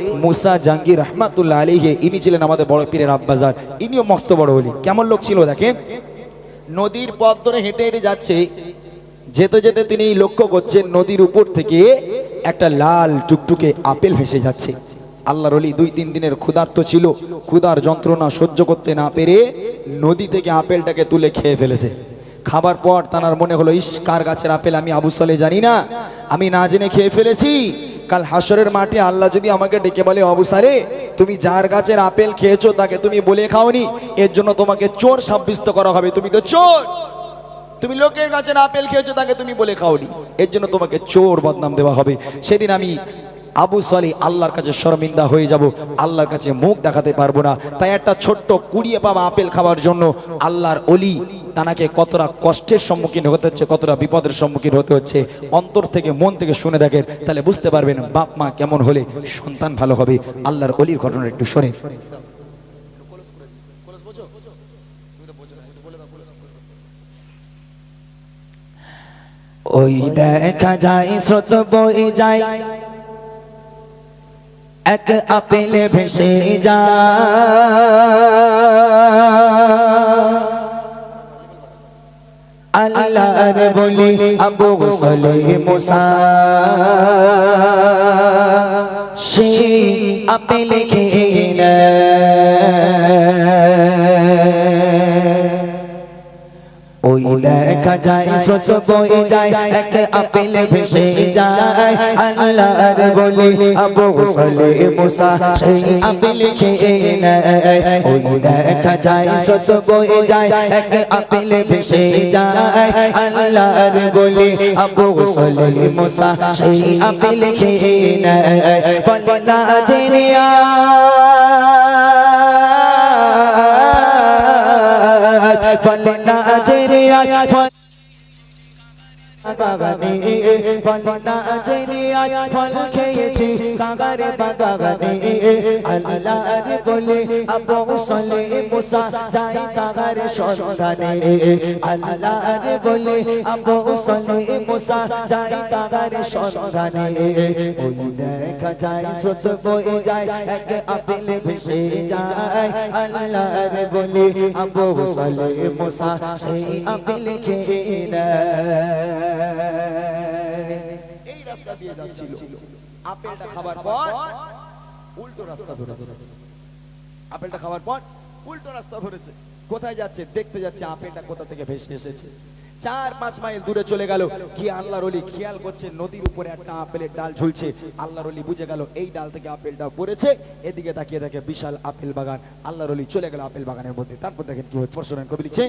মুসা জাহাঙ্গীর রহমাতুল্লাহ আলীহে ইনি ছিলেন আমাদের বড় পীরের আব্বাজার ইনিও মস্ত বড় হলি কেমন লোক ছিল দেখেন? নদীর পথ ধরে হেঁটে হেঁটে যাচ্ছে। যেতে যেতে তিনি লক্ষ্য করছেন নদীর উপর থেকে একটা লাল টুকটুকে আপেল ভেসে যাচ্ছে। আল্লাহর অলি দুই তিন দিনের ক্ষুধার্ত ছিল। ক্ষুধার যন্ত্রণা সহ্য করতে না পেরে নদী থেকে আপেলটাকে তুলে খেয়ে ফেলেছে। খাবার পর তার মনে হলো, ইস, কার গাছের আপেল? আমি আবু সালে জানি না। আমি না জেনে খেয়ে ফেলেছি। কাল হাসরের মাঠে আল্লাহ যদি আমাকে ডেকে বলে অবসারে তুমি যার গাছের আপেল খেয়েছো তাকে তুমি বলে খাওনি, এর জন্য তোমাকে চোর সাব্যস্ত করা হবে। তুমি তো চোর। তুমি লোকের গাছের আপেল খেয়েছো তাকে তুমি বলে খাওনি, এর জন্য তোমাকে চোর বদনাম দেওয়া হবে। সেদিন আমি আবু সালি আল্লাহর কাছে শর্মিন্দা হয়ে যাব, আল্লাহর কাছে মুখ দেখাতে পারব না। তাই একটা ছোট্ট কুড়িয়ে পাওয়া আপেল খাওয়ার জন্য আল্লাহর অলি তানাকে কতটা কষ্টের সম্মুখীন হতে হচ্ছে, কতটা বিপদের সম্মুখীন হতে হচ্ছে, অন্তর থেকে মন থেকে শুনে দেখেন, তাহলে বুঝতে পারবেন বাপ মা কেমন হলে সন্তান ভালো হবে। আল্লাহর অলির ঘটনা একটু শোনেন। ওই দেখা যায়, স্রোত বই যায় এক আপেলে ভেসে যা। আল্লাহর বলি আবু সলে মুসা। সে আপেলে খেয়ে নেয় দেখা যায়, স্রোত বয়ে যায়, এক আপেল ভেসে যায়। আল্লাহর বলি, আবু সলে মুসা, সেই আপেল খেয়ে নেয়। ওই দেখা যায়, স্রোত বয়ে যায়, এক আপেল ভেসে যায়। আল্লাহর বলি, আবু সলে মুসা, সেই আপেল খেয়ে নেয়। বলে না জেনে ফল বাগানে বলে না জেনে আয় ফল খেয়েছি কাগারে বাগানে আল্লাহ বলে আবু সলে মুসা যাই কাগারে সন্ধানে। আল্লাহ বলে আবু সলে মুসা যাই কাগারে সন্ধানে। ওই দেখা যায় সত বয়ে যায়, এক আপেল ভেসে যায়। আল্লাহ বলে আবু সলে মুসা সেই আপেল খেয়ে নেয়। এই রাস্তা দিয়ে যাচ্ছিল। আপেলটা খাবার পর উল্টো রাস্তা ধরেছে। আপেলটা খাওয়ার পর উল্টো রাস্তা ধরেছে। কোথায় যাচ্ছে দেখতে যাচ্ছে আপেলটা কোথা থেকে ভেসে এসেছে। চার পাঁচ মাইল দূরে চলে গেল। কি আল্লাহর অলি খেয়াল করছে নদীর উপরে একটা আপেলের ডাল ঝুলছে। আল্লাহর অলি বুঝে গেল এই ডাল থেকে আপেলটা পড়েছে। এদিকে তাকিয়ে দেখে বিশাল আপেল বাগান। আল্লাহর অলি চলে গেল আপেল বাগানের মধ্যে। তারপর দেখেন কি হচ্ছে পরশুরাম কবি লিখছে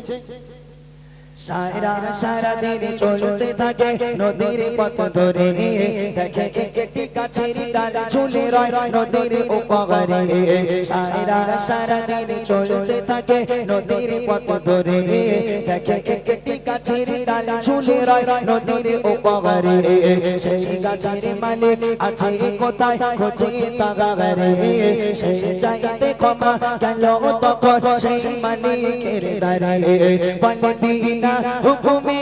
সারা সারা দিন চলতে থাকে নদীর পথ ধরে। দেখে একটি গাছের ডাল ঝুলে রয় নদীর উপকারে সারা সারা দিন চলতে থাকে নদীর পথ ধরে। দেখে একটি গাছের ডাল ঝুলে রয় নদীর উপকারে সেই গাছের মালিক আছে কোথায় খোঁজে তাগারে। সেই চাইতে ক্ষমা গেল তখন সেই মালিকের দ্বারে। বলে বিনা হুকুমে।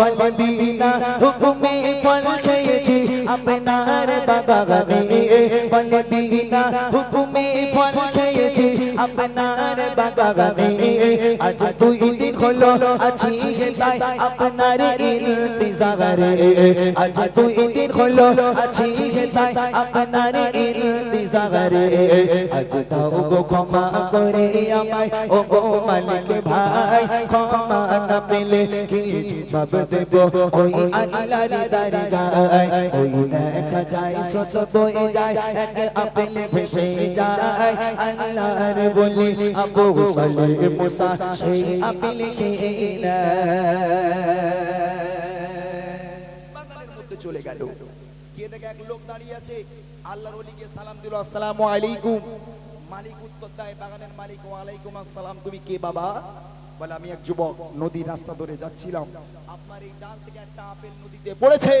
বলে বিনা হুকুমে ফল খেয়েছি আপনার বাগানে বলে বিনা হুকুমে ফল খেয়েছি আপনার বাগানে আজ দুই দিন হলো, আছি তাই আপনার ইন্তজারে আজ দুই দিন হলো আছি তাই আপনার ইন্তজারে আজ দাও গো ক্ষমা করে আমায়, ও গো মালিক ভাই, ক্ষমা না পেলে কি জবাব দেব? ওই আল্লাহর দরগায়, ওই দেখা যায় সত বয়ে যায়, এক আপেল ভেসে যায়, আল্লাহর বলি, আবু সালে মুসা সেই আপেল খেয়ে চলে গেল। গিয়ে দেখে এক লোক দাঁড়িয়ে আছে। আল্লাহর ওলিকে সালাম দিল আসসালামু আলাইকুম। মালিক উত্তর দেয় বাগানের মালিক ওয়ালাইকুম আসসালাম। তুমি কে বাবা? বলে আমি এক যুবক নদীর রাস্তা ধরে যাচ্ছিলাম। আপনার এই ডাল থেকে একটা আপেল নদীতে পড়েছে।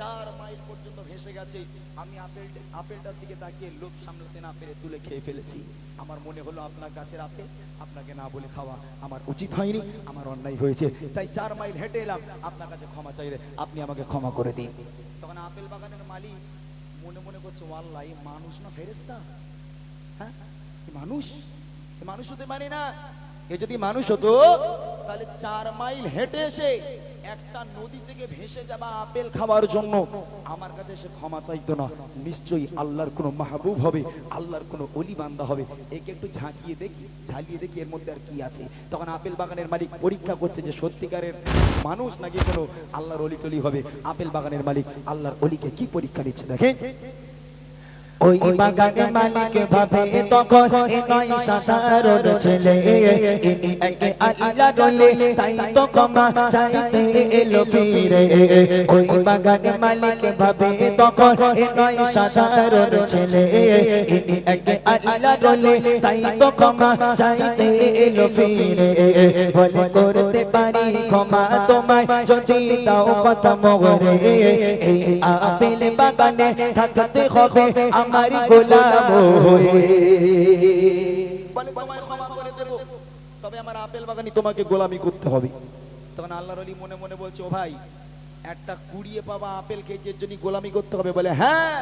চার মাইল পর্যন্ত ভেসে গেছে। আমি আপেল আপেলটার দিকে তাকিয়ে লোভ সামলাতে না পেরে তুলে খেয়ে ফেলেছি। আমার মনে হলো আপনার গাছের আপেল আপনাকে না বলে খাওয়া আমার উচিত হয়নি, আমার অন্যায় হয়েছে। তাই চার মাইল হেঁটে এলাম। আপনার কাছে ক্ষমা চাইলে আপনি আমাকে ক্ষমা করে দিন। তখন আপেল বাগানের মালিক মনে মনে করছে, ওয়াল্লাহ মানুষ না ফেরেস্তা হ্যাঁ? মানুষ? মানুষ হতে পারে না। এ যদি মানুষ হতো, তাহলে চার মাইল হেঁটে এসে একটা নদী থেকে ভেসে যাবা আপেল খাওয়ার জন্য আমার কাছে সে ক্ষমা চাইতো না। নিশ্চয়ই আল্লাহর কোনো মাহবুব হবে, আল্লাহর কোনো অলি বান্দা হবে। একে একটু ঝাঁকিয়ে দেখি, ঝালিয়ে দেখি এর মধ্যে আর কি আছে। তখন আপেল বাগানের মালিক পরীক্ষা করছে যে সত্যিকারের মানুষ নাকি কোনো আল্লাহর অলি টলি হবে। আপেল বাগানের মালিক আল্লাহর অলিকে কি পরীক্ষা নিচ্ছে দেখেন? ওই বাগানে মালিক ভাবে তখন নয় সাধারণ ছেলে। ইনি একে আল্লাহ রলে তাই তো ক্ষমা চাইতে এলো ফিরে। ওই বাগানে মালিক ভাবে তখন নয় সাধারণ ছেলে। ইনি একে আল্লাহ রলে তাই তো ক্ষমা চাইতে এলো ফিরে। বলে, করতে পারি ক্ষমা তোমায়, যদি দাও কথা মগরে এই আপেল বাগানে থাকতে হবে আমার গোলাম হয়ে। বলে তোমায় ক্ষমা করে দেব। তবে আমার আপেল বাগানি তোমাকে গোলামি করতে হবে। তখন আল্লাহর আলী মনে মনে বলছে ও ভাই একটা কুড়িয়ে পাবা আপেল খেয়েছে এর জন্য গোলামি করতে হবে বলে হ্যাঁ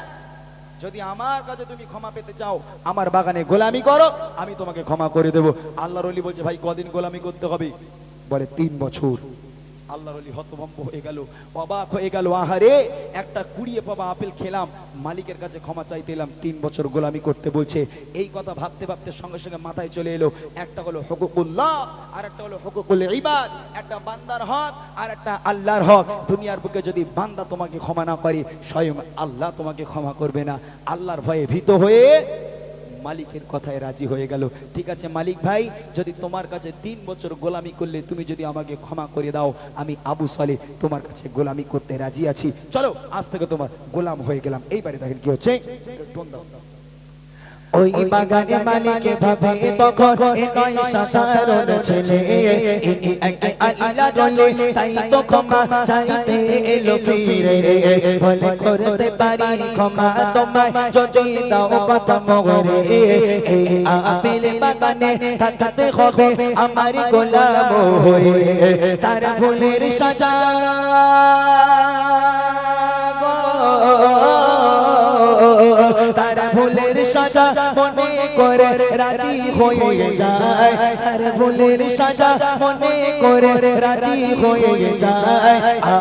যদি আমার কাছে তুমি ক্ষমা পেতে চাও আমার বাগানে গোলামি করো আমি তোমাকে ক্ষমা করে দেবো। আল্লাহর আলী বলছে ভাই কদিন গোলামি করতে হবে? বলে তিন বছর। আল্লাহর আলী হতভম্ব হয়ে গেল, অবাক হয়ে গেল, আহারে, একটা কুড়িয়ে পাবা আপেল খেলাম, মালিকের কাছে ক্ষমা চাইতে এলাম, তিন বছর গোলামি করতে বলছে, এই কথা ভাবতে ভাবতে সঙ্গে সঙ্গে মাথায় চলে এলো, একটা হলো হকুকুল্লাহ, আর একটা হলো হকুকুল ইবাদ, একটা বান্দার হক, আর একটা আল্লাহর হক। দুনিয়ার বুকে যদি বান্দা তোমাকে ক্ষমা না করে স্বয়ং আল্লাহ তোমাকে ক্ষমা করবে না। আল্লাহর ভয়ে ভীত হয়ে মালিকের কথায় রাজি হয়ে গেল। ঠিক আছে মালিক ভাই, যদি তোমার কাছে তিন বছর গোলামি করলে তুমি যদি আমাকে ক্ষমা করে দাও, আমি আবু সালে তোমার কাছে গোলামি করতে রাজি আছি। চলো, আজ থেকে তোমার গোলাম হয়ে গেলাম। এইবারে দেখেন কি হচ্ছে। ওই বাগানে মালিকে ভাবে তখন নয় সাধারণ ছেলে। ইনি একে রলে তাই তো ক্ষমা চাইতে এলো ফিরে। বলে, করতে পারি ক্ষমা তোমায়, যদি দাও কথা মগরে এই আপেল বাগানে থাকতে হবে আমার গোলাম হয়ে। তার ফুলের সাজা সাজা মনে করে রাজি হয়ে যায়। তার ভুলের সাজা মনে করে রাজি হয়ে যায়।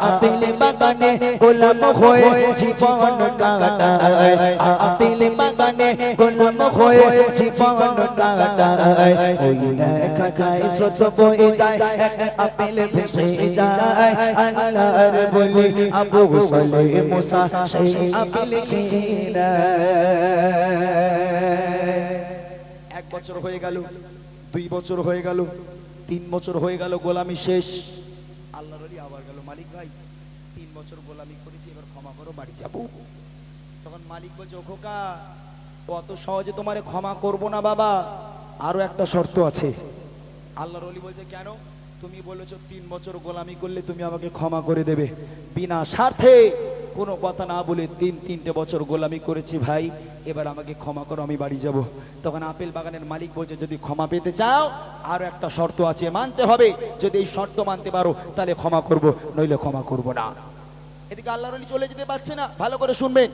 আপেল বাগানে গোলাম হয়ে জীবন কাটায়। আপেল বাগানে গোলাম হয়ে জীবন কাটায়। ওই দেখা যায়, স্রোত বয়ে যায় আপেল ভেসে যায়। আল্লাহর বলে, আবু সলে মুসা সেই আপেল খেয়ে। বছর হয়ে গেল, দুই বছর হয়ে গেল, তিন বছর হয়ে গেল গোলামি শেষ। আল্লাহর আলী আবার গেল, মালিক ভাই, তিন বছর গোলামি করেছি, এবার ক্ষমা করো, বাড়ি যাব। তখন মালিক বলছে ও খোকা অত সহজে তোমারে ক্ষমা করব না বাবা, আরও একটা শর্ত আছে। আল্লাহর অলি বলছে, কেন? তুমি বলেছ তিন বছর গোলামি করলে তুমি আমাকে ক্ষমা করে দেবে, বিনা স্বার্থে কোনো কথা না বলে তিন, তিনটে বছর গোলামি করেছি ভাই, এবার আমাকে ক্ষমা করো, আমি বাড়ি যাব। তখন আপেল বাগানের মালিক বলছে, যদি ক্ষমা পেতে চাও আরও একটা শর্ত আছে, মানতে হবে। যদি এই শর্ত মানতে পারো, তাহলে ক্ষমা করব, নইলে ক্ষমা করব না। এদিকে আল্লাহর চলে যেতে পারছে না, ভালো করে শুনবেন।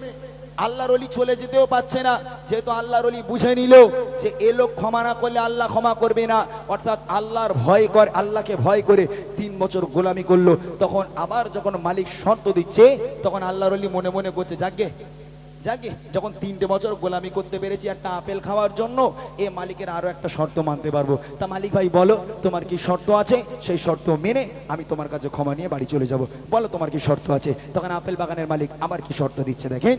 আল্লাহর অলি চলে যেতেও পারছে না। যেহেতু আল্লাহর অলি বুঝে নিল যে এ লোক ক্ষমা না করলে আল্লাহ ক্ষমা করবে না, অর্থাৎ আল্লাহর ভয় করে, আল্লাহকে ভয় করে তিন বছর গোলামি করল, তখন আবার যখন মালিক শর্ত দিচ্ছে, তখন আল্লাহর অলি মনে মনে করছে যাকে যাকে যখন তিনটে বছর গোলামি করতে পেরেছি একটা আপেল খাওয়ার জন্য, এ মালিকের আরও একটা শর্ত মানতে পারব। তা মালিক ভাই, বলো, তোমার কি শর্ত আছে? সেই শর্ত মেনে আমি তোমার কাছে ক্ষমা নিয়ে বাড়ি চলে যাব। বলো, তোমার কি শর্ত আছে? তখন আপেল বাগানের মালিক আমার কি শর্ত দিচ্ছে দেখেন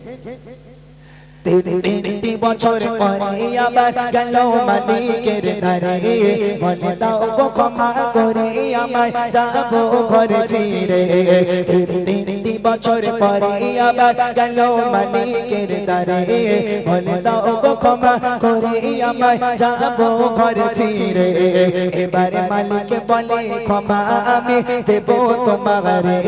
তিনটি বছর পরে আবার গেল মালিকের ধারে বলে দাও গো ক্ষমা করে আমায় যাব ঘরে ফিরে। তিনটি বছর পরে আবার গেল মালিকের দ্বারে বলে দাও গো ক্ষমা করে আমায় যাব ঘর ফিরে। এবারে মালিক বলে, ক্ষমা আমি দেব তোমারে।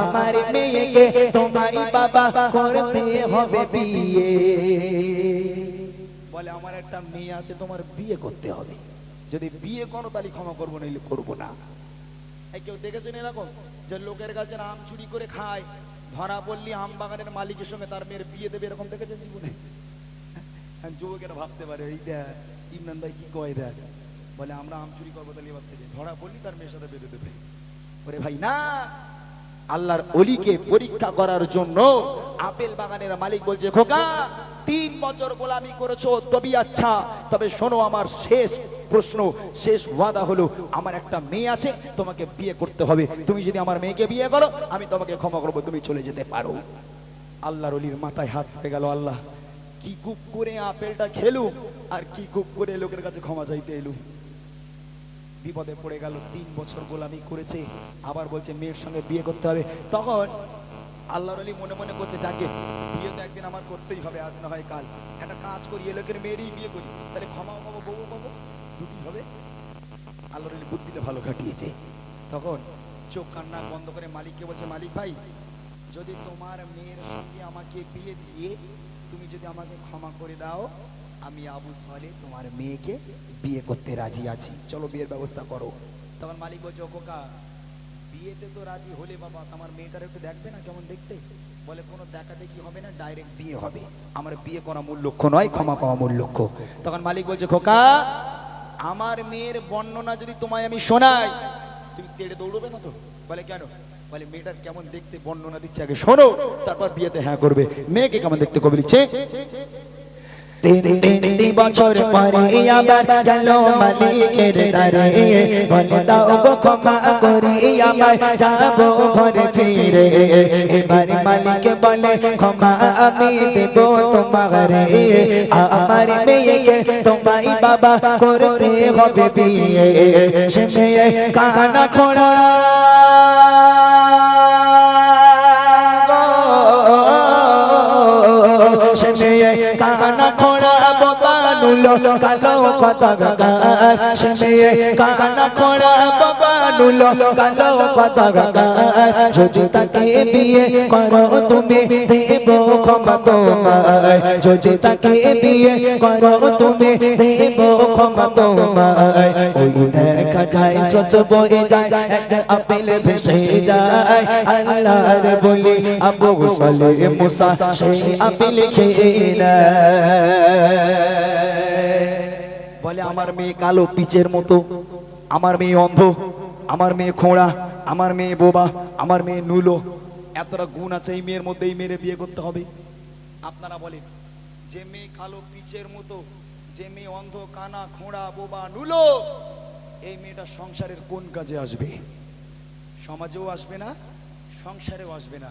আমার মেয়েকে তোমায় বাবা করতে হবে বিয়ে। বলে, আমার একটা মেয়ে আছে, তোমার বিয়ে করতে হবে। যদি বিয়ে করো, তাহলে ক্ষমা করব, নইলে করব না। কেউ দেখেছেন এরকম? যে লোকের কাছে আম চুরি করে খায়, ধরা পড়লি আম বাগানের মালিকের সঙ্গে তার মেয়ের বিয়ে দেবে, এরকম দেখেছেন জীবনে? যুবকেরা ভাবতে পারে, এই দেখ, ইমরান ভাই কি কয় দেখ? বলে, আমরা আম চুরি করব, তাহলে এবার থেকে ধরা পড়লি তার মেয়ের সাথে বেঁধে দেবে। ওরে ভাই, না! আল্লাহর অলিকে পরীক্ষা করার জন্য আপেল বাগানের মালিক বলছে, খোকা, তিন বছর গোলামি করেছ, তবে আচ্ছা তবে শোনো আমার শেষ প্রশ্ন, শেষ ওয়াদা হলো, আমার একটা মেয়ে আছে, তোমাকে বিয়ে করতে হবে। তুমি যদি আমার মেয়েকে বিয়ে করো, আমি তোমাকে ক্ষমা করব, তুমি চলে যেতে পারো। আল্লাহর অলির মাথায় হাত পড়ে গেল আল্লাহ। কি গুপ করে আপেলটা খেলু আর কি গুপ করে লোকের কাছে ক্ষমা চাইতে এলু। বিপদে পড়ে গেল, তিন বছর গোলামি করেছে, আবার বলছে মেয়ের সঙ্গে বিয়ে করতে হবে। তখন আল্লাহর আলী মনে মনে করছে, ডাকে, বিয়ে তো একদিন আমার করতেই হবে, আজ না হয় কাল। একটা কাজ করি এ লোকের মেয়েরই বিয়ে করি, তাহলে ক্ষমাও পাবো বউ পাবো দুটি হবে। আল্লাহর আলী বুদ্ধিটা ভালো কাটিয়েছে। তখন চোখ কান্না বন্ধ করে মালিককে বলছে, মালিক ভাই, যদি তোমার মেয়ের সঙ্গে আমাকে বিয়ে দিয়ে তুমি যদি আমাকে ক্ষমা করে দাও আমি আবু সালে তোমার মেয়েকে বিয়ে করতে রাজি আছি। চলো বিয়ের ব্যবস্থা করো। তখন মালিক বলছে খোকা বিয়েতে তো রাজি হলে বাবা আমার মেয়েটার একটু দেখবে না কেমন দেখতে? বলে, কোনো দেখা দেখি হবে না ডাইরেক্ট বিয়ে হবে। আমার বিয়ে করা মূল লক্ষ্য নয়, ক্ষমা পাওয়া মূল লক্ষ্য। তখন মালিক বলছে, খোকা, আমার মেয়ের বর্ণনা যদি তোমায় আমি শোনাই, তুমি তেড়ে দৌড়বে না তো? বলে, কেন? বলে, মেয়েটার কেমন দেখতে বর্ণনা দিচ্ছে, আগে শোনো, তারপর বিয়েতে হ্যাঁ করবে। মেয়েকে কেমন দেখতে কবি লিখছে? তিন তিনটি বছর পরে আবার গেল মালিকের দ্বারে। বলে দাও গো ক্ষমা করে আমায় যাব ঘরে ফিরে। এবার মালিক বলে, ক্ষমা আমি দেব তোমারে আমার মেয়েকে তোমায় বাবা করতে হবে বিয়ে। সে মেয়ে কানা খোড়া বাবানুলো কালো কথা সে মেয়ে কানা খোড়া বাবানুলো কালো কথা গাগার যদি তাকে বিয়ে করো তুমি দেব ক্ষমা তোমায়। যদি তাকে বিয়ে করো তুমি দেব ক্ষমা তোমায়। ওই দেখা যায় সত বয়ে যায়, এক আপেল ভেসে যায়। আল্লাহর বলি আবু সালে মুসা সেই আপেল খেয়ে নেয়। আমার মেয়ে কালো পিচের মতো, আমার মেয়ে অন্ধ, আমার মেয়ে খোঁড়া, আমার মেয়ে বোবা, আমার মেয়ে নুলো। এতটা গুণ আছে এই মেয়ের মধ্যে, এই মেয়ের বিয়ে করতে হবে। আপনারা বলেন, যে মেয়ে কালো পিচের মতো, যে মেয়ে অন্ধ, কানা, খোঁড়া, বোবা, নুলো, এই মেয়েটা সংসারের কোন কাজে আসবে? সমাজেও আসবে না, সংসারেও আসবে না।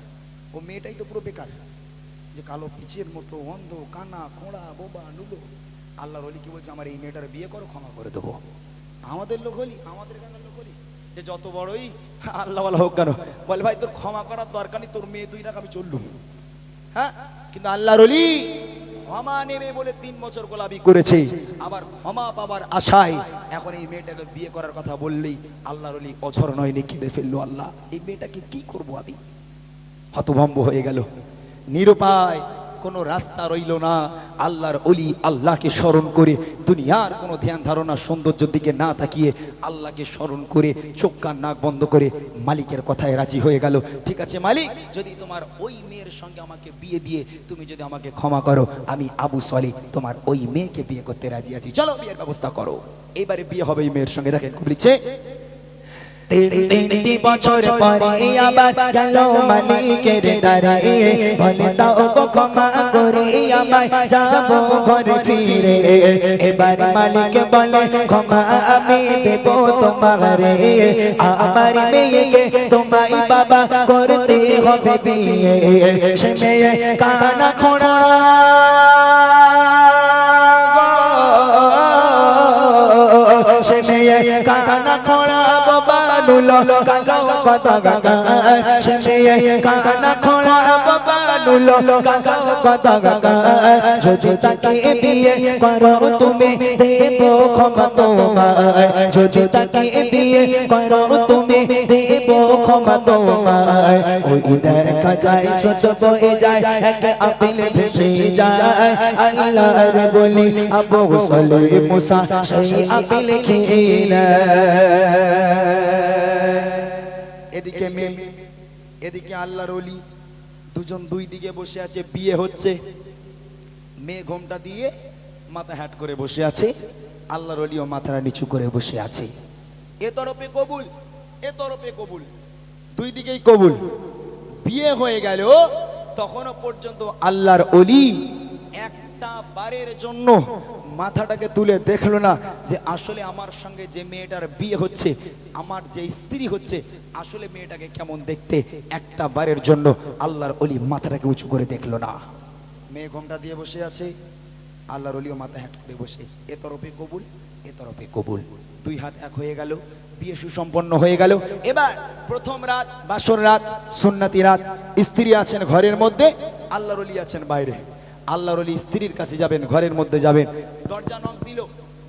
ও মেয়েটাই তো পুরো বেকার। যে কালো পিচের মতো, অন্ধ, কানা, খোঁড়া, বোবা, নুলো আল্লাহর অলি কি বলছে, আমার এই মেয়েটার বিয়ে করো, ক্ষমা করে দেবো। আমাদের লোক হলি, আমাদের লোক হলি, যে যত বড়ই আল্লাহ বলা হোক কেন, বলে, ভাই, তোর ক্ষমা করার দরকার নেই, তোর মেয়ে তুই রাখ আমি চললুম। হ্যাঁ? কিন্তু আল্লাহর অলি ক্ষমা নেবে বলে তিন বছর গোলাপি করেছে, আবার ক্ষমা পাবার আশায় এখন এই মেয়েটাকে বিয়ে করার কথা বললেই আল্লাহর অলি অঝর নয় কেঁদে ফেলল আল্লাহ। এই মেয়েটাকে কি করব আমি? হতভম্ব হয়ে গেল, নিরুপায় কোনো রাস্তা রইল না। আল্লাহর অলি আল্লাহকে স্মরণ করে দুনিয়ার কোনো ধ্যান ধারণা সৌন্দর্যের দিকে না তাকিয়ে আল্লাহকে স্মরণ করে চোখ কান নাক বন্ধ করে মালিকের কথায় রাজি হয়ে গেল। ঠিক আছে মালিক, যদি তোমার ওই মেয়ের সঙ্গে আমাকে বিয়ে দিয়ে তুমি যদি আমাকে ক্ষমা করো, আমি আবু সলি তোমার ওই মেয়েকে বিয়ে করতে রাজি আছি। চলো বিয়ের ব্যবস্থা করো। এবারে বিয়ে হবে এই মেয়ের সঙ্গে, দেখেন খুব লিখছে। তিন তিনটি বছর পরে আবার গেল মালিকের দ্বারে। বলে গো ক্ষমা করে আমায়, যাব ঘরে ফিরে। এবার মালিক বলে, ক্ষমা আমি দেব তোমারে। আমার মেয়েকে তোমায় বাবা করতে হবে বিয়ে। সে মেয়ে কানা খোড়া। সে মেয়ে কানা খোড়া বাবা নুলো কালো কথা সে মেয়ে কানা খোলা বাবা নুলো কালো কথা গাগা যদি তাকে বিয়ে করো তুমি দেব ক্ষমা তোমায় যদি তাকে বিয়ে করো তুমি দেব ক্ষমা তোমায় ওই দেখা যায় সত বয়ে যায় এক আপেল ভেসে যায় আল্লাহর বলি আবু সলে মুসা সেই আপেল খেয়ে নেয় এদিকে মেয়ে এদিকে আল্লাহর অলি দুজন দুই দিকে বসে আছে বিয়ে হচ্ছে। মেয়ে ঘোমটা দিয়ে মাথা হ্যাট করে বসে আছে আল্লাহর অলিও মাথাটা নিচু করে বসে আছে। এ তরফে কবুল এ তরফে কবুল। দুই দিকেই কবুল। বিয়ে হয়ে গেল তখনও পর্যন্ত আল্লাহর অলি একটা বারের জন্য মাথাটাকে তুলে দেখল না যে আসলে আমার সঙ্গে যে মেয়েটার বিয়ে হচ্ছে, আমার যে স্ত্রী হচ্ছে, আসলে মেয়েটাকে কেমন দেখতে? একটা বারের জন্য আল্লাহর অলি মাথাটাকে উঁচু করে দেখল না। মেয়ে ঘোমটা দিয়ে বসে আছে, আল্লাহর অলিও মাথা হ্যাট করে বসে, এ তরফে কবুল, এ তরফে কবুল। দুই হাত এক হয়ে গেল, বিয়ে সুসম্পন্ন হয়ে গেল। এবার প্রথম রাত, বাসর রাত, সুন্নাতি রাত, স্ত্রী আছেন ঘরের মধ্যে, আল্লাহর অলি আছেন বাইরে। আল্লাহর অলি স্ত্রীর কাছে যাবেন ঘরের মধ্যে যাবেন। দরজা নক দিল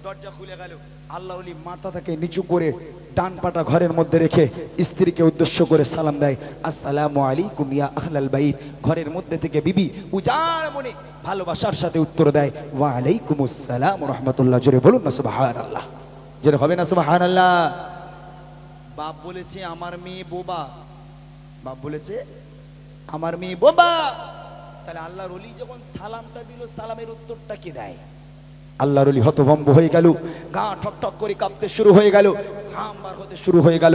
দরজা খুলে গেল। আল্লাহর অলি মাথাটাকে নিচু করে ডান পাটা ঘরের মধ্যে রেখে স্ত্রীকে উদ্দেশ্য করে সালাম দেয় আসসালামু আলাইকুম ইয়া আহলাল বাইত। ঘরের মধ্যে থেকে বিবি উজাড় মনে ভালোবাসার সাথে উত্তর দেয় ওয়া আলাইকুম আসসালাম রহমতুল্লাহ। জোরে বলুন না সুবহানাল্লাহ। জোরে হবে না সুবহানাল্লাহ। বাপ বলেছে আমার মেয়ে বোবা। বাপ বলেছে আমার মেয়ে বোবা। তাহলে আল্লাহর অলি যখন সালামটা দিল, সালামের উত্তরটা কি দেয়? আল্লাহর অলি হতভম্ব হয়ে গেল, গা ঠক ঠক করে কাঁপতে শুরু হয়ে গেল, ঘাম বার হতে শুরু হয়ে গেল,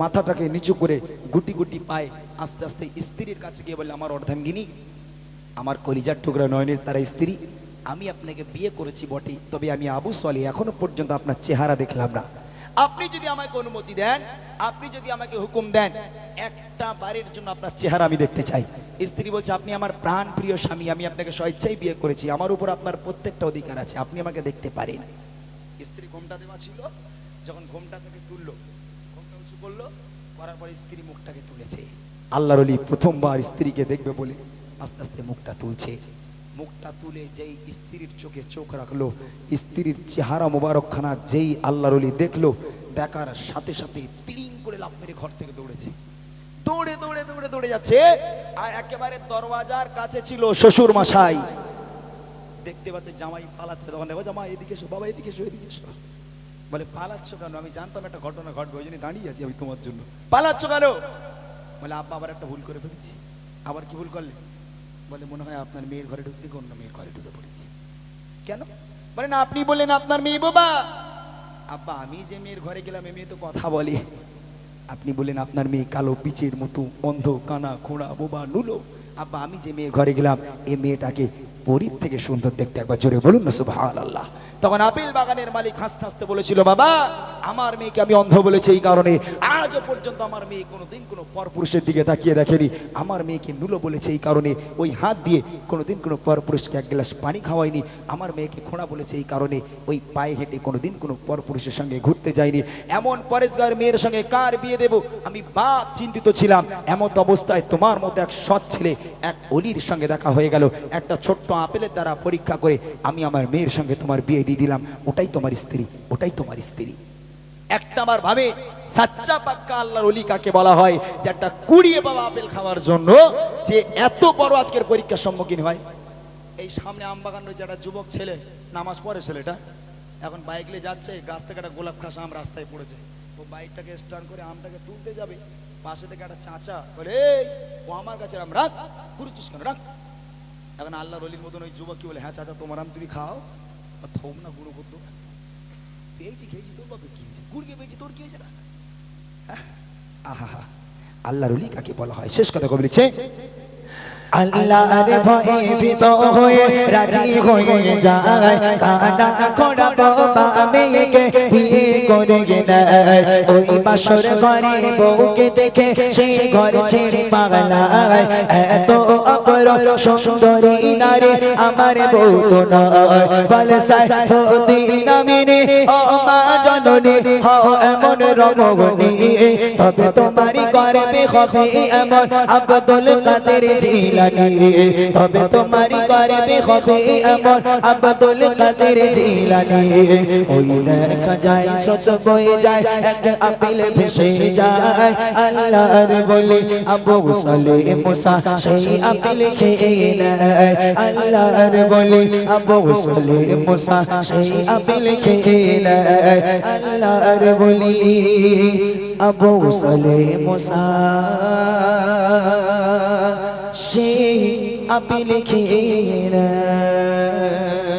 মাথাটাকে নিচু করে গুটি গুটি পায়ে আস্তে আস্তে স্ত্রীর কাছে গিয়ে বলে আমার অর্ধাঙ্গিনী, আমার কলিজার টুকরা নয়নের তারা স্ত্রী, আমি আপনাকে বিয়ে করেছি বটে, তবে আমি আবু সলি এখনও পর্যন্ত আপনার চেহারা দেখলাম না। আপনি যদি আমাকে অনুমতি দেন, আপনি যদি আমাকে হুকুম দেন, একটা বারের জন্য আপনার চেহারা আমি দেখতে চাই। স্ত্রী বলছে, আপনি আমার প্রাণ প্রিয় স্বামী, আমি আপনাকে স্বেচ্ছাই বিয়ে করেছি। আমার উপর আপনার প্রত্যেকটা অধিকার আছে, আপনি আমাকে দেখতে পারেন। স্ত্রী ঘোমটা দেওয়া ছিল। যখন ঘোমটা থেকে তুললো, ঘোমটা উঁচু করল, করার পর স্ত্রী মুখটাকে তুলেছে। আল্লাহর প্রথমবার স্ত্রীকে দেখবে বলে আস্তে আস্তে মুখটা তুলছে। মুখটা তুলে যেই স্ত্রীর চোখে চোখ রাখল, স্ত্রীর চেহারা মোবারকখানা যেই আল্লাহর দেখল, দেখার সাথে সাথে তিরিং করে লাফ মেরে ঘর থেকে দৌড়েছে। দৌড়ে দৌড়ে দৌড়ে দৌড়ে যাচ্ছে। আর একেবারে দরওয়াজার কাছে ছিল শ্বশুর মশাই দেখতে পাচ্ছে জামাই পালাচ্ছে তখন। দেখো জামাই, এদিকে এসো, বাবা, এদিকে এসো এদিকে এসো। বলে, পালাচ্ছ কেন? আমি জানতাম একটা ঘটনা ঘটবে, ওই জন্য দাঁড়িয়ে আছি আমি তোমার জন্য। পালাচ্ছ কেন? বলে, আব্বা আবার একটা ভুল করে ফেলেছি। আবার কি ভুল করলে? বলে মনে হয় আপনার মেয়ের ঘরে ঢুকতে অন্য মেয়ের ঘরে ঢুকে পড়েছি। কেন? বলে না, আপনি বললেন আপনার মেয়ে বাবা। আব্বা, আমি যে মেয়ের ঘরে গেলাম, এ মেয়ে তো কথা বলে। আপনি বলেন আপনার মেয়ে কালো পিচের মতো, অন্ধ, কানা, খোঁড়া, বোবা, নুলো। আব্বা, আমি যে মেয়ের ঘরে গেলাম, এ মেয়েটাকে পরীর থেকে সুন্দর দেখতে একবার জোরে বলুন না, সুবহানাল্লাহ। আল্লাহ তখন আপেল বাগানের মালিক হাসতে হাসতে বলেছিল, বাবা, আমার মেয়েকে আমি অন্ধ বলেছি এই কারণে। আজও পর্যন্ত আমার মেয়ে কোনোদিন কোনো পরপুরুষের দিকে তাকিয়ে দেখেনি। আমার মেয়েকে নুলো বলেছে এই কারণে। ওই হাত দিয়ে কোনোদিন কোনো পরপুরুষকে এক গ্লাস পানি খাওয়ায়নি। আমার মেয়েকে খোঁড়া বলেছে এই কারণে। ওই পায়ে হেঁটে কোনোদিন কোনো পরপুরুষের সঙ্গে ঘুরতে যায়নি। এমন পরেশগার মেয়ের সঙ্গে কার বিয়ে দেব? আমি বাপ চিন্তিত ছিলাম। এমন অবস্থায় তোমার মতো এক সৎ ছেলে এক অলির সঙ্গে দেখা হয়ে গেল। একটা ছোট্ট আপেলের দ্বারা পরীক্ষা করে আমি আমার মেয়ের সঙ্গে তোমার বিয়ে দিয়ে দিলাম, ওটাই তোমার স্ত্রী, ওটাই তোমার স্ত্রী। একটা আমার ভাবে সাচ্চা পাক্কা আল্লাহর অলি কাকে বলা হয়, যে একটা কুড়িয়ে বাবা আপেল খাওয়ার জন্য যে এত বড় আজকের পরীক্ষার সম্মুখীন হয়। এই সামনে আমবাগান রয়েছে একটা যুবক ছেলে, নামাজ পড়ে ছেলেটা। এখন বাইক নিয়ে যাচ্ছে, গাছ থেকে একটা গোলাপ খাস আম রাস্তায় পড়েছে। ও বাইকটাকে স্টার্ন করে আমটাকে তুলতে যাবে। পাশে থেকে একটা চাচা বলে ও আমার কাছে আম, রাখ। কুড়িছিস কেন? রাখ। এখন আল্লাহর অলির মতন ওই যুবক কি বলে হ্যাঁ চাচা, তোমার আম তুমি খাও। থোম না, গুঁড়ো করতো পেয়েছি খেয়েছি, তোর বাপে কি গুড়কে পেয়েছি তোর কি না? আহা আল্লাহর অলি কাকে বলা হয়? শেষ কথা কবি লিখছে, আল্লাহর ভয়ে ভীত হয়ে রাজি হয়ে যায় ওই বউকে দেখে সেই ঘর ছেড়ে পাগলায় এত অপর সুন্দরী মদিনারে আমার বউ তো নয়। বল সাইফুদ্দিন আমিনে, ও মা জননী, হও এমন রমণী। তবে তোমারই করবে হবে এমন আব্দুল কাদের জিলানী। তবে তোমারই করবে হবে এমন আব্দুল কাদের জিলানী। ওই দেখা যায় সত বয়ে যায়, এক আপিল ভেসে যায়। আল্লাহর বলি, আবু সালে মুসা, সেই আপিল খেয়ে নাই আল্লাহর বলি, আবু সালে মুসা সেই আপিল লিখে নাই আল্লাহর বলি, আবু সালে মুসা সেই আপিল লিখে নেয়